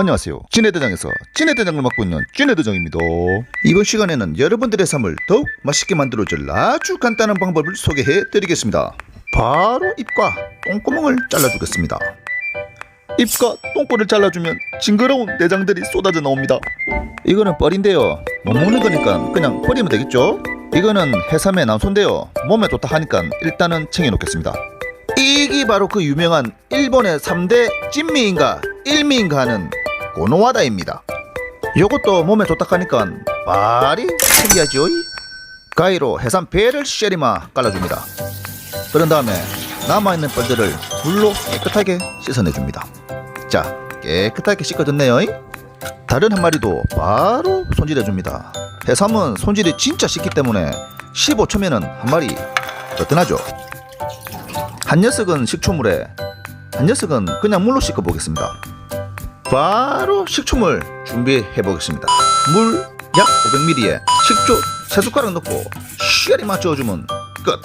안녕하세요. 찐해대장에서 찐해대장을 맡고 있는 찐해대장입니다. 이번 시간에는 여러분들의 삶을 더욱 맛있게 만들어줄 아주 간단한 방법을 소개해 드리겠습니다. 바로 입과 똥구멍을 잘라주겠습니다. 입과 똥꼬를 잘라주면 징그러운 내장들이 쏟아져 나옵니다. 이거는 뻘인데요. 못 먹는 거니까 그냥 버리면 되겠죠? 이거는 해삼의 난소인데요. 몸에 좋다 하니까 일단은 챙겨놓겠습니다. 이게 바로 그 유명한 일본의 3대 찐미인가 일미인가 하는 고노와다입니다. 요것도 몸에 좋다 하니까 말이 챙겨야죠. 가위로 해삼 배를 쉐리마 깔아줍니다. 그런 다음에 남아있는 뻘들을 물로 깨끗하게 씻어내줍니다. 자, 깨끗하게 씻어졌네요. 다른 한 마리도 바로 손질해줍니다. 해삼은 손질이 진짜 쉽기 때문에 15초면은 한 마리 뜨끈하죠. 한 녀석은 식초물에 한 녀석은 그냥 물로 씻어 보겠습니다. 바로 식초물 준비해 보겠습니다. 물 약 500ml에 식초 3숟가락 넣고 쉬리 맞춰주면 끝.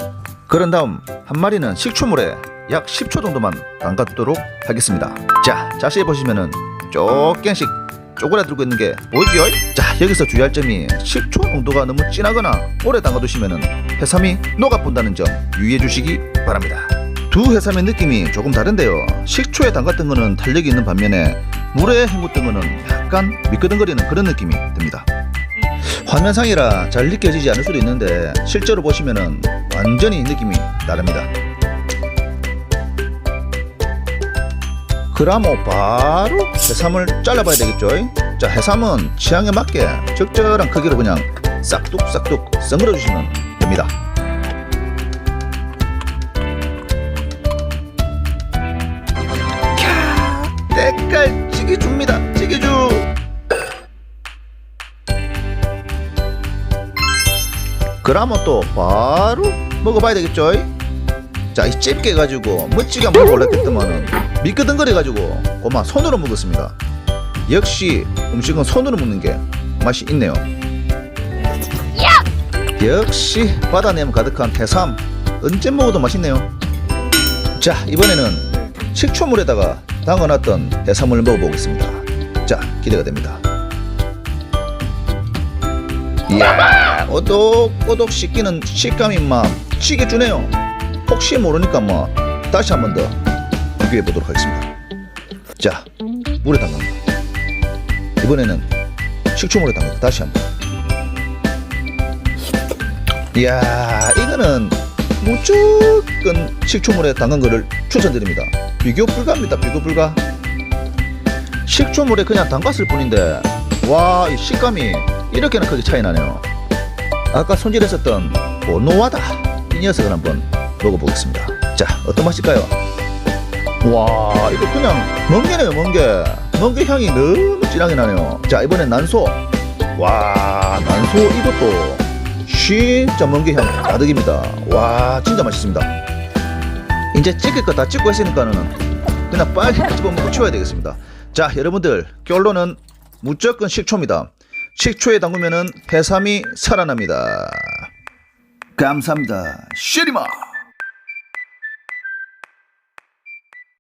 그런 다음 한 마리는 식초물에 약 10초 정도만 담가두도록 하겠습니다. 자, 자세히 보시면은 조금씩 쪼그라들고 있는 게 보이지요? 자, 여기서 주의할 점이 식초 농도가 너무 진하거나 오래 담가두시면은 해삼이 녹아본다는 점 유의해 주시기 바랍니다. 두 해삼의 느낌이 조금 다른데요. 식초에 담갔던 거는 탄력이 있는 반면에 물에 헹궜던 거는 약간 미끄덩거리는 그런 느낌이 듭니다. 화면상이라 잘 느껴지지 않을 수도 있는데 실제로 보시면은 완전히 느낌이 다릅니다. 그라모 바로 해삼을 잘라봐야 되겠죠. 자 해삼은 취향에 맞게 적절한 크기로 그냥 싹둑싹둑 썰어 주시면 됩니다. 그라모 또 바로 먹어봐야 되겠죠. 자, 이 집게 가지고 멋지게 한번 올랐겠더만은 미끄덩거려 가지고 고마 손으로 먹었습니다. 역시 음식은 손으로 먹는 게 맛이 있네요. 역시 바다 내음 가득한 해삼 언제 먹어도 맛있네요. 자, 이번에는 식초물에다가 담가놨던 해삼을 먹어보겠습니다. 자, 기대가 됩니다. 이야, 오독오독 씻기는 식감이 막 찌개 주네요. 혹시 모르니까 뭐 다시 한 번 더 비교해 보도록 하겠습니다. 자, 물에 담갑니다. 이번에는 식초물에 담갑니다. 다시 한 번. 이야, 이거는 무조건 식초물에 담근 거를 추천드립니다. 비교 불가입니다. 비교 불가. 식초물에 그냥 담갔을 뿐인데 와, 이 식감이 이렇게나 크게 차이 나네요. 아까 손질했었던 고노와다 이 녀석을 한번 먹어보겠습니다. 자, 어떤 맛일까요? 와, 이거 그냥 멍게네요, 멍게. 멍게 향이 너무 진하게 나네요. 자, 이번엔 난소. 와, 난소 이것도 진짜 멍게 향 가득입니다. 와, 진짜 맛있습니다. 이제 찍을 거 다 찍고 했으니까는 그냥 빨리 집어먹고 치워야 되겠습니다. 자, 여러분들, 결론은 무조건 식초입니다. 식초에 담그면은 해삼이 살아납니다. 감사합니다. 쉐리마!